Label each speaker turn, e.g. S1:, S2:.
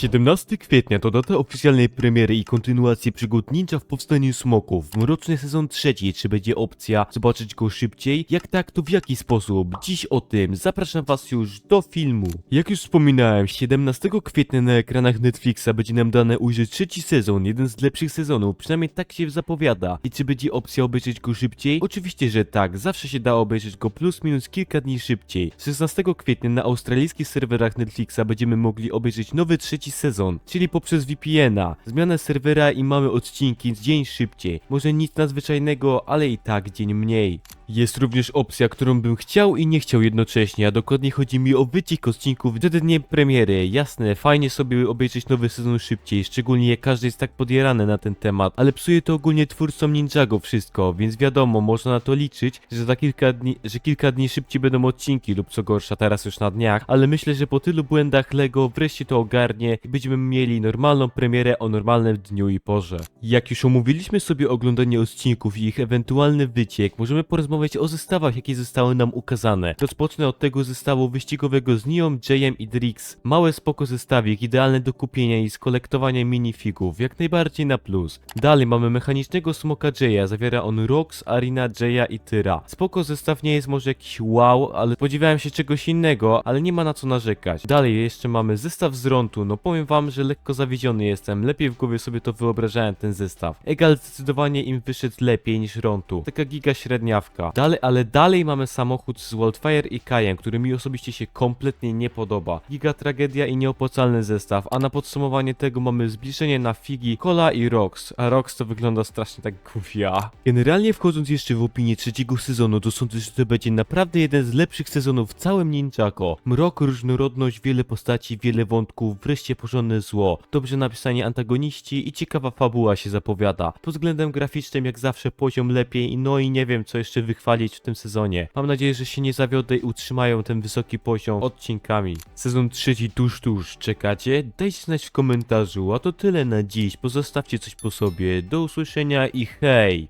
S1: 17 kwietnia to data oficjalnej premiery i kontynuacji przygód ninja w powstaniu smoków. Mroczny sezon trzeci, czy będzie opcja zobaczyć go szybciej? Jak tak, to w jaki sposób? Dziś o tym. Zapraszam was już do filmu. Jak już wspominałem, 17 kwietnia na ekranach Netflixa będzie nam dane ujrzeć trzeci sezon, jeden z lepszych sezonów, przynajmniej tak się zapowiada. I czy będzie opcja obejrzeć go szybciej? Oczywiście, że tak, zawsze się da obejrzeć go plus minus kilka dni szybciej. 16 kwietnia na australijskich serwerach Netflixa będziemy mogli obejrzeć nowy trzeci sezon, czyli poprzez VPN-a. Zmianę serwera i mamy odcinki dzień szybciej. Może nic nadzwyczajnego, ale i tak dzień mniej. Jest również opcja, którą bym chciał i nie chciał jednocześnie, a dokładnie chodzi mi o wyciek odcinków przed dniem premiery. Jasne, fajnie sobie obejrzeć nowy sezon szybciej, szczególnie jak każdy jest tak podjarany na ten temat, ale psuje to ogólnie twórcom Ninjago wszystko, więc wiadomo, można na to liczyć, że za kilka dni, że kilka dni szybciej będą odcinki lub co gorsza, teraz już na dniach, ale myślę, że po tylu błędach Lego wreszcie to ogarnie i będziemy mieli normalną premierę o normalnym dniu i porze. Jak już omówiliśmy sobie oglądanie odcinków i ich ewentualny wyciek, możemy porozmawiać o zestawach, jakie zostały nam ukazane. Rozpocznę od tego zestawu wyścigowego z Nią, Jayem i Drix. Małe spoko zestawik, idealne do kupienia i skolektowania minifigów, jak najbardziej na plus. Dalej mamy mechanicznego smoka Jaya, zawiera on Rox, Arina, Jaya i Tyra. Spoko zestaw nie jest może jakiś wow, ale spodziewałem się czegoś innego, ale nie ma na co narzekać. Dalej jeszcze mamy zestaw z Rontu, no powiem wam, że lekko zawiedziony jestem, lepiej w głowie sobie to wyobrażałem ten zestaw. Egal zdecydowanie im wyszedł lepiej niż Rontu. Taka giga średniawka. Dalej, ale dalej mamy samochód z Wildfire i Kajem, który mi osobiście się kompletnie nie podoba. Giga tragedia i nieopłacalny zestaw, a na podsumowanie tego mamy zbliżenie na Figi, Cola i Rox, a Rox to wygląda strasznie tak gówia. Generalnie wchodząc jeszcze w opinię trzeciego sezonu, to sądzę, że to będzie naprawdę jeden z lepszych sezonów w całym Ninjago. Mrok, różnorodność, wiele postaci, wiele wątków, wreszcie porządne zło, dobrze napisani antagoniści i ciekawa fabuła się zapowiada. Pod względem graficznym jak zawsze poziom lepiej, no i nie wiem co jeszcze wychwalić w tym sezonie. Mam nadzieję, że się nie zawiodę i utrzymają ten wysoki poziom odcinkami. Sezon trzeci tuż tuż, czekacie? Dajcie znać w komentarzu, a to tyle na dziś, pozostawcie coś po sobie, do usłyszenia i hej!